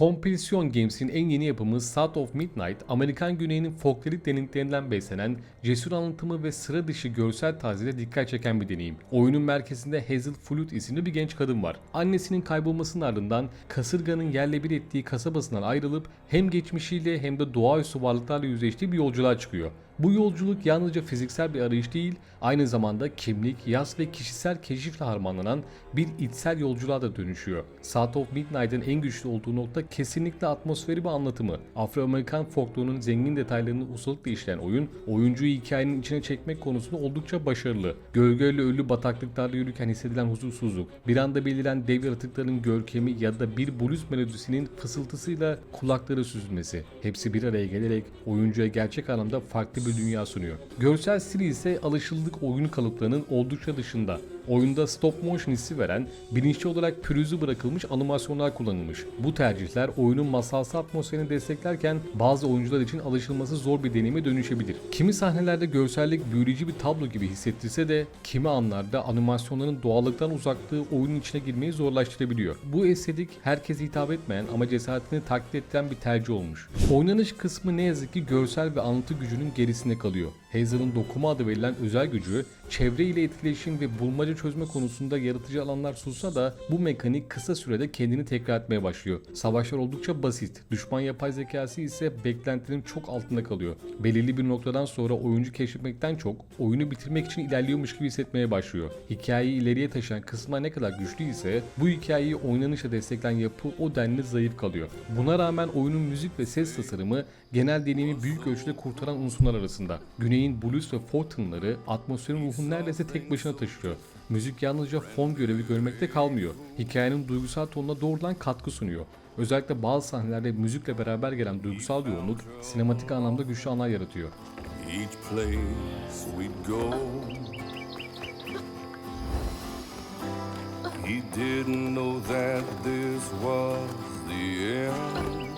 Compulsion Games'in en yeni yapımı South of Midnight, Amerikan güneyinin folklorik derinliklerinden beslenen cesur anlatımı ve sıra dışı görsel tarzıyla dikkat çeken bir deneyim. Oyunun merkezinde Hazel Flute isimli bir genç kadın var. Annesinin kaybolmasının ardından kasırganın yerle bir ettiği kasabasından ayrılıp hem geçmişiyle hem de doğaüstü varlıklarla yüzleştiği bir yolculuğa çıkıyor. Bu yolculuk yalnızca fiziksel bir arayış değil, aynı zamanda kimlik, yas ve kişisel keşifle harmanlanan bir içsel yolculuğa da dönüşüyor. South of Midnight'ın en güçlü olduğu nokta kesinlikle atmosferi ve anlatımı. Afro-Amerikan folklorunun zengin detaylarını ustalıkla işleyen oyun, oyuncuyu hikayenin içine çekmek konusunda oldukça başarılı. Gölgeyle ölü bataklıklarda yürürken hissedilen huzursuzluk, bir anda beliren dev yaratıkların görkemi ya da bir blues melodisinin fısıltısıyla kulakları süzülmesi. Hepsi bir araya gelerek oyuncuya gerçek anlamda farklı bir dünya sunuyor. Görsel stili ise alışıldık oyunu kalıplarının oldukça dışında. Oyunda stop motion hissi veren, bilinçli olarak pürüzü bırakılmış animasyonlar kullanılmış. Bu tercihler oyunun masalsı atmosferini desteklerken bazı oyuncular için alışılması zor bir deneyime dönüşebilir. Kimi sahnelerde görsellik büyüleyici bir tablo gibi hissettirse de kimi anlarda animasyonların doğallıktan uzaklığı oyunun içine girmeyi zorlaştırabiliyor. Bu estetik herkese hitap etmeyen ama cesaretini taklit ettiren bir tercih olmuş. Oynanış kısmı ne yazık ki görsel ve anlatı gücünün gerisinde kalıyor. Hazel'ın dokuma adı verilen özel gücü, çevre ile etkileşim ve bulmaca çözme konusunda yaratıcı alanlar sunsa da bu mekanik kısa sürede kendini tekrar etmeye başlıyor. Savaşlar oldukça basit, düşman yapay zekası ise beklentilerin çok altında kalıyor. Belirli bir noktadan sonra oyuncu keşfetmekten çok oyunu bitirmek için ilerliyormuş gibi hissetmeye başlıyor. Hikayeyi ileriye taşıyan kısımlar ne kadar güçlü ise bu hikayeyi oynanışla destekleyen yapı o denli zayıf kalıyor. Buna rağmen oyunun müzik ve ses tasarımı genel deneyimi büyük ölçüde kurtaran unsurlar arasında. Güney'in blues ve folk tınıları atmosferin ruhunu neredeyse tek başına taşıyor. Müzik yalnızca fon görevi görmekte kalmıyor. Hikayenin duygusal tonuna doğrudan katkı sunuyor. Özellikle bazı sahnelerde müzikle beraber gelen duygusal yoğunluk sinematik anlamda güçlü anlar yaratıyor. Each place we'd go, he didn't know that this was the end.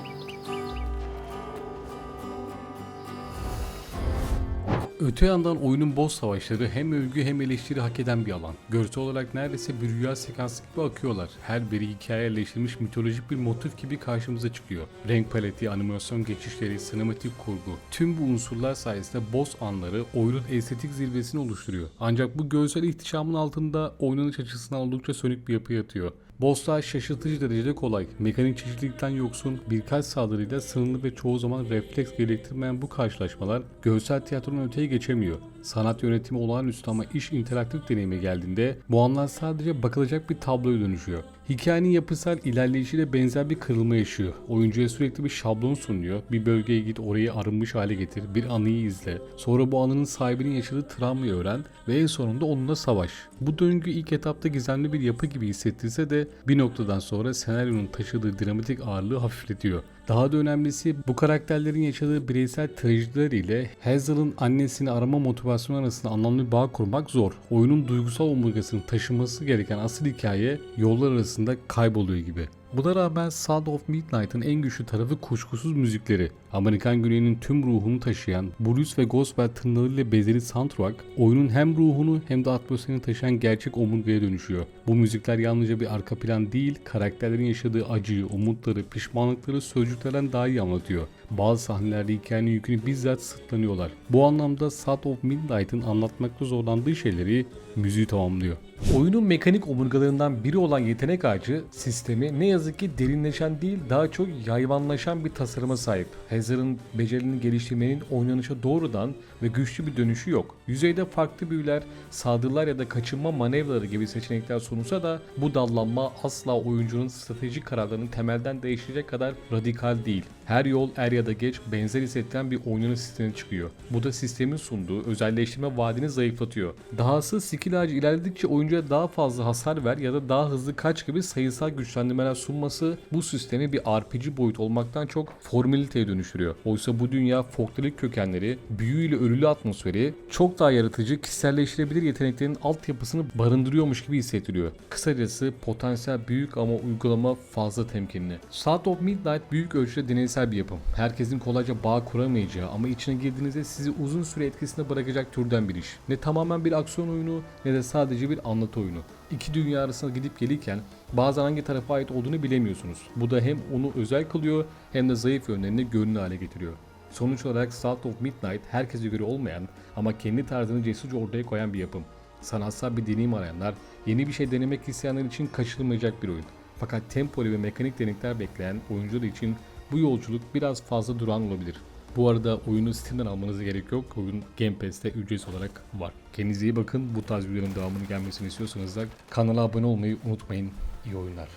Öte yandan oyunun boss savaşları hem övgü hem eleştiri hak eden bir alan. Görsel olarak neredeyse bir rüya sekansı gibi akıyorlar. Her biri hikaye yerleştirilmiş mitolojik bir motif gibi karşımıza çıkıyor. Renk paleti, animasyon geçişleri, sinematik kurgu. Tüm bu unsurlar sayesinde boss anları oyunun estetik zirvesini oluşturuyor. Ancak bu görsel ihtişamın altında oynanış açısından oldukça sönük bir yapı yatıyor. Bosslar şaşırtıcı derecede kolay. Mekanik çeşitlilikten yoksun, birkaç saldırıyla sınırlı ve çoğu zaman refleks gerektirmeyen bu karşılaşmalar görsel tiyatronun öteye geçemiyor. Sanat yönetimi olağanüstü ama iş interaktif deneyime geldiğinde bu anlar sadece bakılacak bir tabloya dönüşüyor. Hikayenin yapısal ilerleyişiyle benzer bir kırılma yaşıyor. Oyuncuya sürekli bir şablon sunuyor. Bir bölgeye git orayı arınmış hale getir, bir anıyı izle. Sonra bu anının sahibinin yaşadığı travmayı öğren ve en sonunda onunla savaş. Bu döngü ilk etapta gizemli bir yapı gibi hissettirse de bir noktadan sonra senaryonun taşıdığı dramatik ağırlığı hafifletiyor. Daha da önemlisi bu karakterlerin yaşadığı bireysel trajediler ile Hazel'ın annesini arama motivasyonu arasında anlamlı bir bağ kurmak zor. Oyunun duygusal omurgasını taşıması gereken asıl hikaye yollar arasında kayboluyor gibi. Buna rağmen Sound of Midnight'ın en güçlü tarafı kuşkusuz müzikleri. Amerikan güneyinin tüm ruhunu taşıyan blues ve gospel tınlarıyla bezeli soundtrack, oyunun hem ruhunu hem de atmosferini taşıyan gerçek omurgaya dönüşüyor. Bu müzikler yalnızca bir arka plan değil, karakterlerin yaşadığı acıyı, umutları, pişmanlıkları sözcüklerden daha iyi anlatıyor. Bazı sahnelerde hikayenin yükünü bizzat sırtlanıyorlar. Bu anlamda Sound of Midnight'ın anlatmakta zorlandığı şeyleri müziği tamamlıyor. Oyunun mekanik omurgalarından biri olan yetenek ağacı sistemi ne yazık ki derinleşen değil daha çok yayvanlaşan bir tasarıma sahip. Hazard'ın becerini geliştirmenin oynanışa doğrudan ve güçlü bir dönüşü yok. Yüzeyde farklı büyüler, saldırılar ya da kaçınma manevraları gibi seçenekler sunulsa da bu dallanma asla oyuncunun stratejik kararlarını temelden değiştirecek kadar radikal değil. Her yol er ya da geç benzer hissettiren bir oynanış sistemi çıkıyor. Bu da sistemin sunduğu özelleştirme vaadini zayıflatıyor. Dahası skill ağacı ilerledikçe oyuncuya daha fazla hasar ver ya da daha hızlı kaç gibi sayısal güçlendirmeler sunması bu sistemi bir RPG boyut olmaktan çok formaliteye dönüştürüyor. Oysa bu dünya folklorik kökenleri, büyüyle örülü atmosferi çok daha yaratıcı, kişiselleştirebilir yeteneklerin altyapısını barındırıyormuş gibi hissettiriyor. Kısacası potansiyel büyük ama uygulama fazla temkinli. South of Midnight büyük ölçüde deneysel bir yapım. Herkesin kolayca bağ kuramayacağı ama içine girdiğinizde sizi uzun süre etkisinde bırakacak türden bir iş. Ne tamamen bir aksiyon oyunu ne de sadece bir anlatı oyunu. İki dünya arasında gidip gelirken bazen hangi tarafa ait olduğunu bilemiyorsunuz. Bu da hem onu özel kılıyor hem de zayıf yönlerini görünür hale getiriyor. Sonuç olarak Salt of Midnight herkese göre olmayan ama kendi tarzını cesurca ortaya koyan bir yapım. Sanatsal bir deneyim arayanlar, yeni bir şey denemek isteyenler için kaçırılmayacak bir oyun. Fakat tempolu ve mekanik denekler bekleyen oyuncular için bu yolculuk biraz fazla duran olabilir. Bu arada oyunu Steam'den almanıza gerek yok. Oyun Game Pass'te ücretsiz olarak var. Kendinize iyi bakın. Bu tarz videoların devamını gelmesini istiyorsanız da kanala abone olmayı unutmayın. İyi oyunlar.